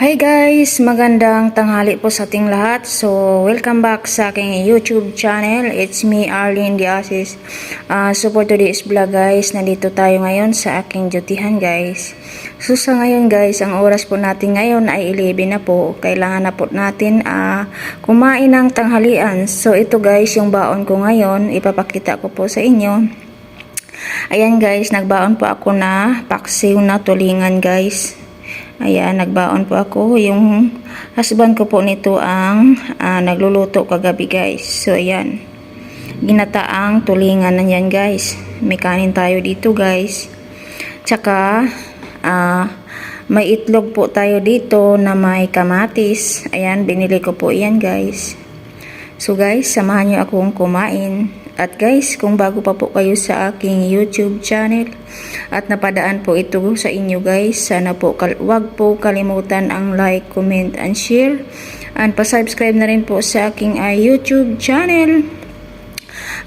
Hi guys! Magandang tanghali po sa ating lahat. So, welcome back sa aking YouTube channel. It's me, Arlene Diasis. Uh, so, for today's vlog guys, nandito tayo ngayon sa aking dutihan guys. So, sa ngayon guys, ang oras po natin ngayon ay 11 na po. Kailangan na po natin uh, kumain ng tanghalian. So, ito guys, yung baon ko ngayon, ipapakita ko po sa inyo. Ayan guys, nagbaon po ako na paksiw na tulingan guys. Ayan, nagbaon po ako. Yung husband ko po nito ang ah, nagluluto kagabi guys. So ayan, ginataang tulingan na yan guys. May kanin tayo dito guys. Tsaka, ah, may itlog po tayo dito na may kamatis. Ayan, binili ko po yan guys. So guys, samahan niyo akong kumain. At guys, kung bago pa po kayo sa aking YouTube channel at napadaan po ito sa inyo guys, sana po wag po kalimutan ang like, comment, and share. And pa-subscribe na rin po sa aking uh, YouTube channel.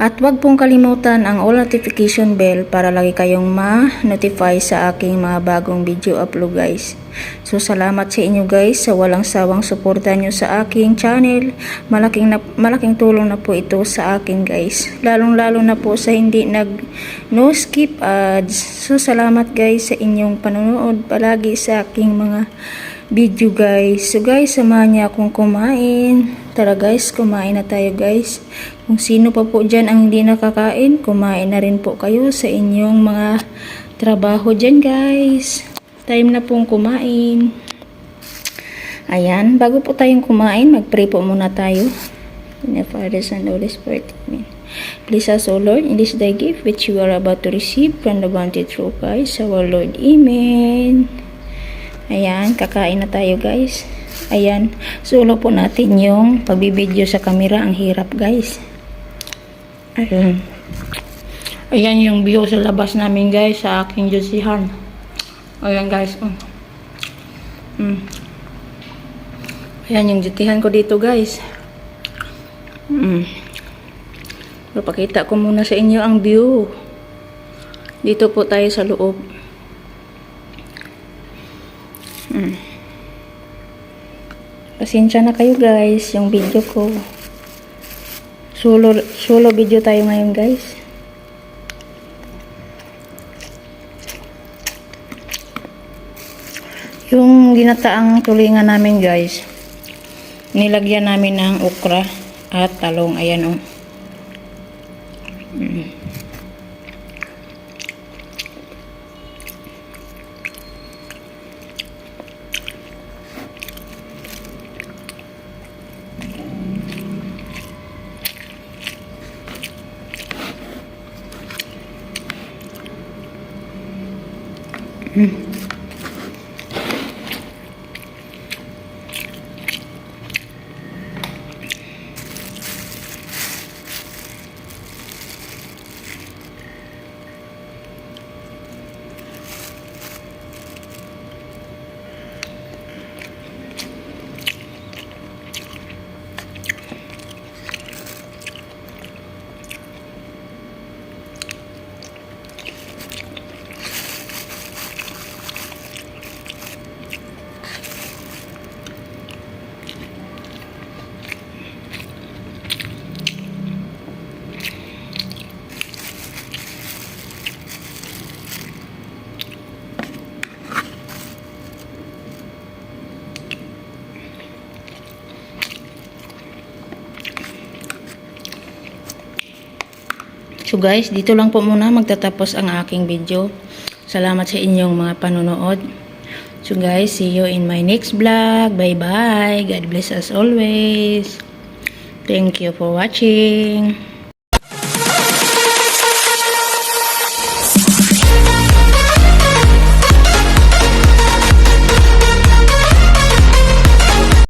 At wag pong kalimutan ang all notification bell para lagi kayong ma-notify sa aking mga bagong video upload guys. So salamat sa inyo guys sa walang sawang suporta nyo sa aking channel. Malaking, na, malaking tulong na po ito sa akin guys. Lalong lalo na po sa hindi nag no skip ads. So salamat guys sa inyong panonood palagi sa aking mga video guys. So guys, samahan niya akong kumain. Tara guys, kumain na tayo guys. Kung sino pa po dyan ang hindi nakakain, kumain na rin po kayo sa inyong mga trabaho dyan guys. Time na pong kumain. Ayan, bago po tayong kumain, mag-pray po muna tayo. In the Father, Son, Holy Spirit. Amen. Please us, O Lord, in this thy gift which you are about to receive from the bounty through Christ, our Lord. Amen. Ayan, kakain na tayo guys. Ayan, sulo po natin yung pagbibideo sa camera. Ang hirap guys. Ayan. Ayan yung view sa labas namin guys sa aking jusihan. Ayan guys. Mm. Ayan yung jutihan ko dito guys. Mm. Papakita ko muna sa inyo ang view. Dito po tayo sa loob. Mm. Pasensya na kayo guys, yung video ko. Solo, solo video tayo ngayon guys. Yung ginataang tulingan namin guys, nilagyan namin ng okra at talong. Ayan o. Oh. Mm. Mm. So guys, dito lang po muna magtatapos ang aking video. Salamat sa inyong mga panonood. So guys, see you in my next vlog. Bye bye. God bless us always. Thank you for watching.